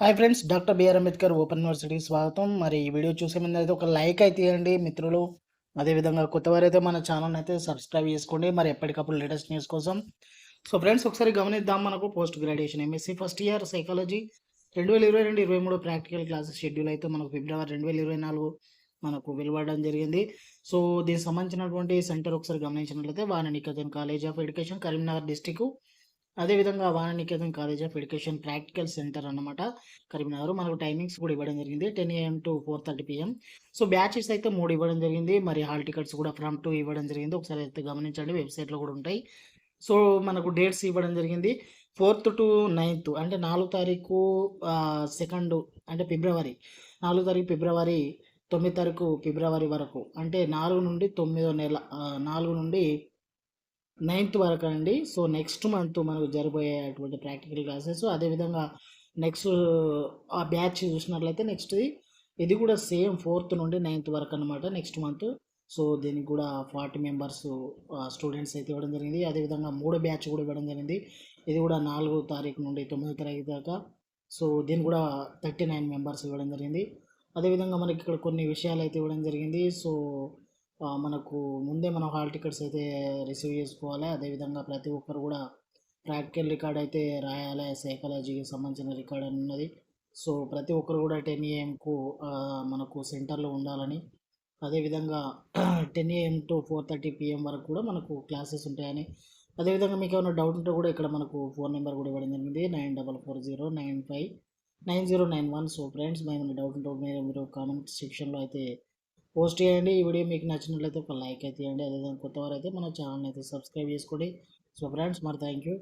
Hi friends doctor B R Ambedkar open university స్వాగతం. మరి ఈ వీడియో చూసే ముందు అయితే ఒక లైక్ అయితే ఇవ్వండి. మిత్రులు అదేవిధంగా కొత్త వారైతే మన ఛానల్ అయితే సబ్స్క్రైబ్ చేసుకోండి. మరి ఎప్పటికప్పుడు లేటెస్ట్ న్యూస్ కోసం. సో ఫ్రెండ్స్ ఒకసారి గమనిద్దాం మనకు post graduation M Sc first year psychology. రెండు వేల ఇరవై రెండు ఇరవై మూడు ప్రాక్టికల్ క్లాసెస్ షెడ్యూల్ అయితే మనకు ఫిబ్రవరి రెండు వేల ఇరవై నాలుగు మనకు వెలువడడం జరిగింది. సో దీనికి సంబంధించినటువంటి సెంటర్ ఒకసారి గమనించినట్లయితే Vaninikethan college of education Karimnagar district అదేవిధంగా Vaninikethan college of education practical centre అన్నమాట. కరీంనగర్. మనకు టైమింగ్స్ కూడా ఇవ్వడం జరిగింది. Ten AM to four thirty PM so batches అయితే మూడు ఇవ్వడం జరిగింది. మరి హాల్ టికెట్స్ కూడా ఫ్రమ్ టూ ఇవ్వడం జరిగింది. ఒకసారి అయితే గమనించండి. వెబ్సైట్లో కూడా ఉంటాయి. సో మనకు డేట్స్ ఇవ్వడం జరిగింది. ఫోర్త్ టు నైన్త్ అంటే నాలుగు తారీఖు సెకండ్ అంటే ఫిబ్రవరి. నాలుగు తారీఖు ఫిబ్రవరి తొమ్మిది తారీఖు ఫిబ్రవరి వరకు. అంటే నాలుగు నుండి తొమ్మిదో నెల నాలుగు నుండి నైన్త్ వరకు అండి. సో నెక్స్ట్ మంత్ మనకు జరగబోయేటువంటి ప్రాక్టికల్ క్లాసెస్ అదేవిధంగా నెక్స్ట్ ఆ బ్యాచ్ చూసినట్లయితే నెక్స్ట్ది ఇది కూడా సేమ్ ఫోర్త్ నుండి నైన్త్ వరకు అనమాట నెక్స్ట్ మంత్ సో దీనికి కూడా ఫార్టీ మెంబర్స్ స్టూడెంట్స్ అయితే ఇవ్వడం జరిగింది. అదేవిధంగా మూడో బ్యాచ్ కూడా ఇవ్వడం జరిగింది. ఇది కూడా నాలుగో తారీఖు నుండి తొమ్మిదో తారీఖు దాకా. సో దీని కూడా థర్టీ నైన్ మెంబర్స్ ఇవ్వడం జరిగింది. అదేవిధంగా మనకి ఇక్కడ కొన్ని విషయాలు అయితే ఇవ్వడం జరిగింది. సో మనకు ముందే మనం హాల్ టికెట్స్ అయితే రిసీవ్ చేసుకోవాలి. అదేవిధంగా ప్రతి ఒక్కరు కూడా ప్రాక్టికల్ రికార్డ్ అయితే రాయాలి. సైకాలజీకి సంబంధించిన రికార్డ్ అని ఉన్నది. సో ప్రతి ఒక్కరు కూడా టెన్ ఏఎంకు మనకు సెంటర్లో ఉండాలని. అదేవిధంగా ten AM to four thirty PM వరకు కూడా మనకు క్లాసెస్ ఉంటాయని. అదేవిధంగా మీకు ఏమైనా డౌట్ ఉంటే కూడా ఇక్కడ మనకు ఫోన్ నెంబర్ కూడా ఇవ్వడం జరిగింది. Nine double four zero nine five nine zero nine one. So friends మేము డౌట్ ఉంటే మీరు మీరు కామెంట్ సెక్షన్లో అయితే పోస్ట్ చేయండి. ఈ వీడియో మీకు నచ్చినట్లయితే ఒక లైక్ అయితే ఇవ్వండి అదేవిధంగా కొత్త వారు అయితే మన ఛానల్ అయితే సబ్స్క్రైబ్ చేసుకోండి. సో ఫ్రెండ్స్ మరి థ్యాంక్ యూ